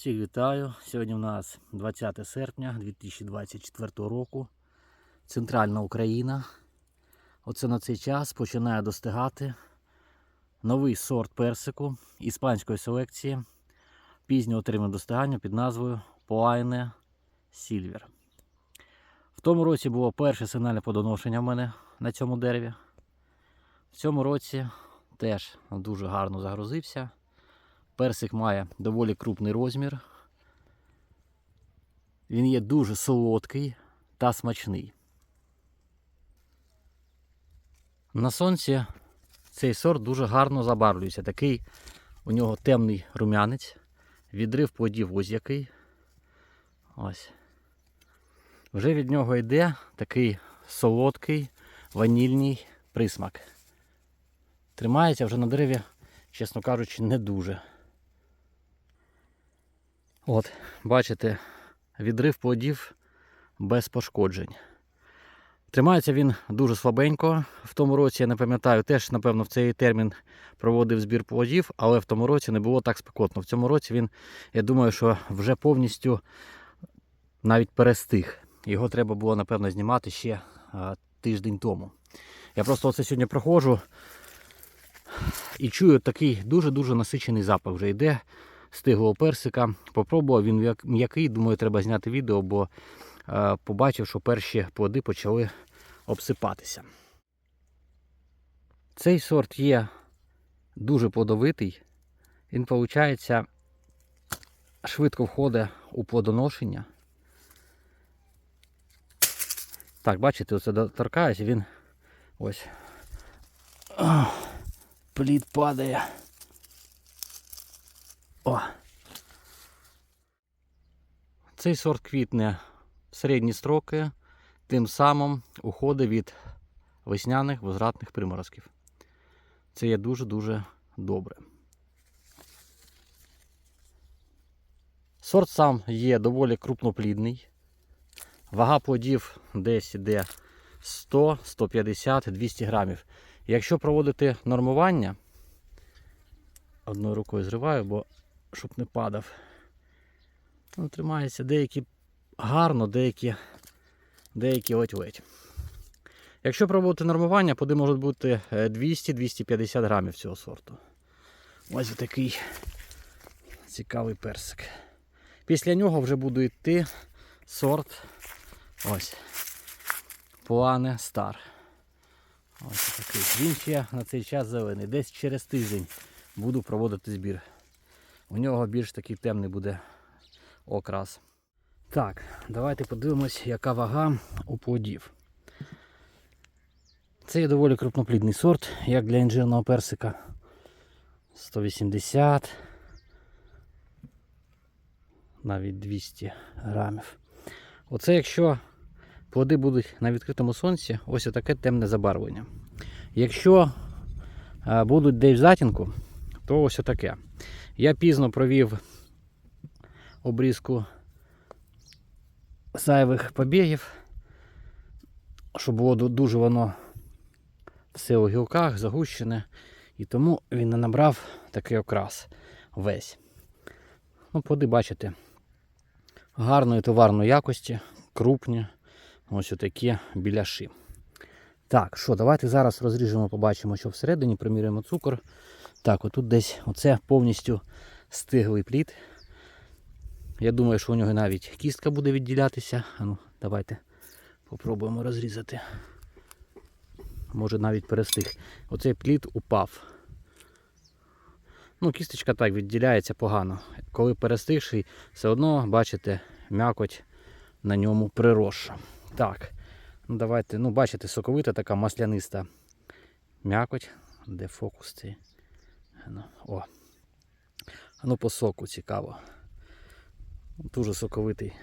Всіх вітаю. Сьогодні у нас 20 серпня 2024 року. Центральна Україна. Оце на цей час починає достигати новий сорт персику іспанської селекції. Пізнє отримане достигання під назвою Poaine Silver. В тому році було перше сигнальне подоношення в мене на цьому дереві. В цьому році теж дуже гарно загрузився. Персик має доволі крупний розмір. Він є дуже солодкий та смачний. На сонці цей сорт дуже гарно забарвлюється. Такий у нього темний рум'янець, відрив плодів ось який. Ось. Вже від нього йде такий солодкий ванільний присмак. Тримається вже на дереві, чесно кажучи, не дуже. От, бачите, відрив плодів без пошкоджень. Тримається він дуже слабенько. В тому році, я не пам'ятаю, теж, напевно, в цей термін проводив збір плодів, але в тому році не було так спекотно. В цьому році він, я думаю, що вже повністю навіть перестиг. Його треба було, напевно, знімати ще а, тиждень тому. Я просто оце сьогодні проходжу і чую такий дуже-дуже насичений запах вже йде стиглого персика. Попробував він м'який, думаю, треба зняти відео, бо е, побачив, що перші плоди почали обсипатися. Цей сорт є дуже плодовитий. Він, виходить, швидко входить у плодоношення. Так, бачите, оце доторкаюсь, і він ось. Плід падає. О. Цей сорт квітне в середні строки, тим самим уходить від весняних возвратних приморозків. Це є дуже-дуже добре. Сорт сам є доволі крупноплідний. Вага плодів десь іде 100, 150, 200 грамів. Якщо проводити нормування, одною рукою зриваю, бо щоб не падав. Ну, тримається деякі гарно, деякі, деякі ледь-ледь. Якщо проводити нормування, плоди можуть бути е, 200-250 грамів цього сорту. Ось такий цікавий персик. Після нього вже буде йти сорт ось Плане Стар. Ось такий. Він ще на цей час зелений. Десь через тиждень буду проводити збір. У нього більш такий темний буде окрас. Так, давайте подивимось, яка вага у плодів. Це є доволі крупноплідний сорт, як для інжирного персика. 180, навіть 200 грамів. Оце якщо плоди будуть на відкритому сонці, ось таке темне забарвлення. Якщо будуть десь в затінку, то ось таке. Я пізно провів обрізку зайвих побігів, щоб було дуже воно все у гілках загущене. І тому він не набрав такий окрас весь. Ну, плоди, бачите, гарної товарної якості, крупні, ось отакі біляши. Так, що, давайте зараз розріжемо, побачимо, що всередині, приміряємо цукор. Так, отут десь оце повністю стиглий плід. Я думаю, що у нього навіть кістка буде відділятися. А ну, давайте попробуємо розрізати. Може навіть перестиг. Оцей плід упав. Ну, кісточка так відділяється погано. Коли перестигший, все одно, бачите, м'якоть на ньому приросша. Так, ну давайте, ну бачите, соковита така масляниста м'якоть. Де фокус цей? Ну, о. Ну по соку цікаво. Дуже соковитий.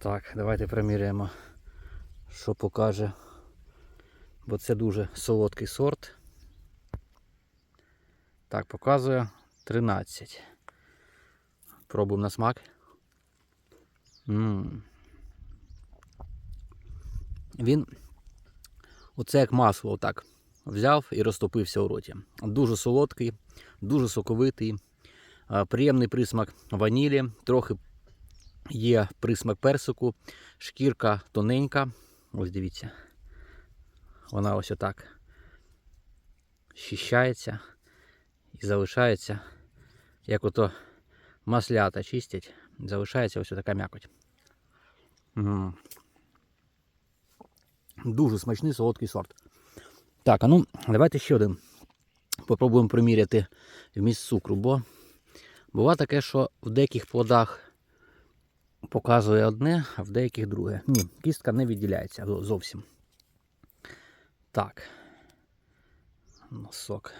Так, давайте приміряємо, що покаже. Бо це дуже солодкий сорт. Так, показує 13. Пробуємо на смак. м Він оце як масло отак взяв і розтопився у роті. Дуже солодкий, дуже соковитий. Приємний присмак ванілі, трохи є присмак персику, шкірка тоненька. Ось дивіться. Вона ось отак щищається і залишається, як ото маслята чистять, залишається ось така м'якоть. Дуже смачний солодкий сорт. Так, а ну давайте ще один. Попробуємо приміряти вміст цукру, бо буває таке, що в деяких плодах показує одне, а в деяких друге. Ні, кістка не відділяється зовсім. Так. Носок.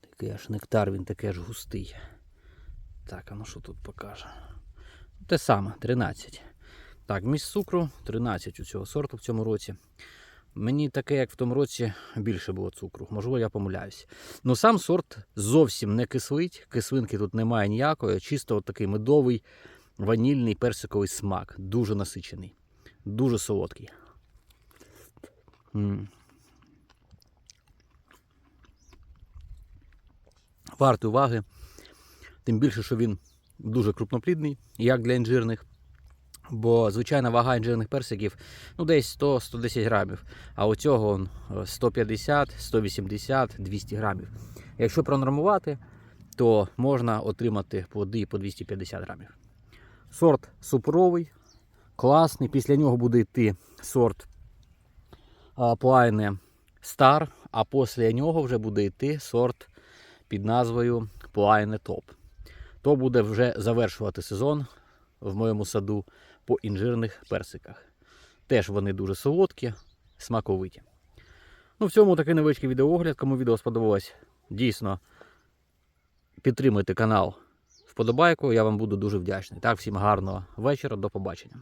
Такий аж нектар, він такий аж густий. Так, а ну що тут покаже? Те саме, 13. Так, міст цукру 13 у цього сорту в цьому році. Мені таке, як в тому році, більше було цукру. Можливо, я помиляюсь. Ну сам сорт зовсім не кислить. Кислинки тут немає ніякої. Чисто от такий медовий, ванільний персиковий смак. Дуже насичений, дуже солодкий. М. Вартий уваги. Тим більше, що він дуже крупноплідний, як для інжирних. Бо звичайна вага інжирних персиків ну, десь 100-110 грамів. А у цього е, 150, 180, 200 грамів. Якщо пронормувати, то можна отримати плоди по 250 грамів. Сорт супровий, класний. Після нього буде йти сорт Плайне Star, а після нього вже буде йти сорт під назвою Плайне Топ. То буде вже завершувати сезон в моєму саду по інжирних персиках. Теж вони дуже солодкі, смаковиті. Ну, в цьому такий невеличкий відеоогляд. Кому відео сподобалось, дійсно підтримуйте канал вподобайку. Я вам буду дуже вдячний. Так, всім гарного вечора, до побачення.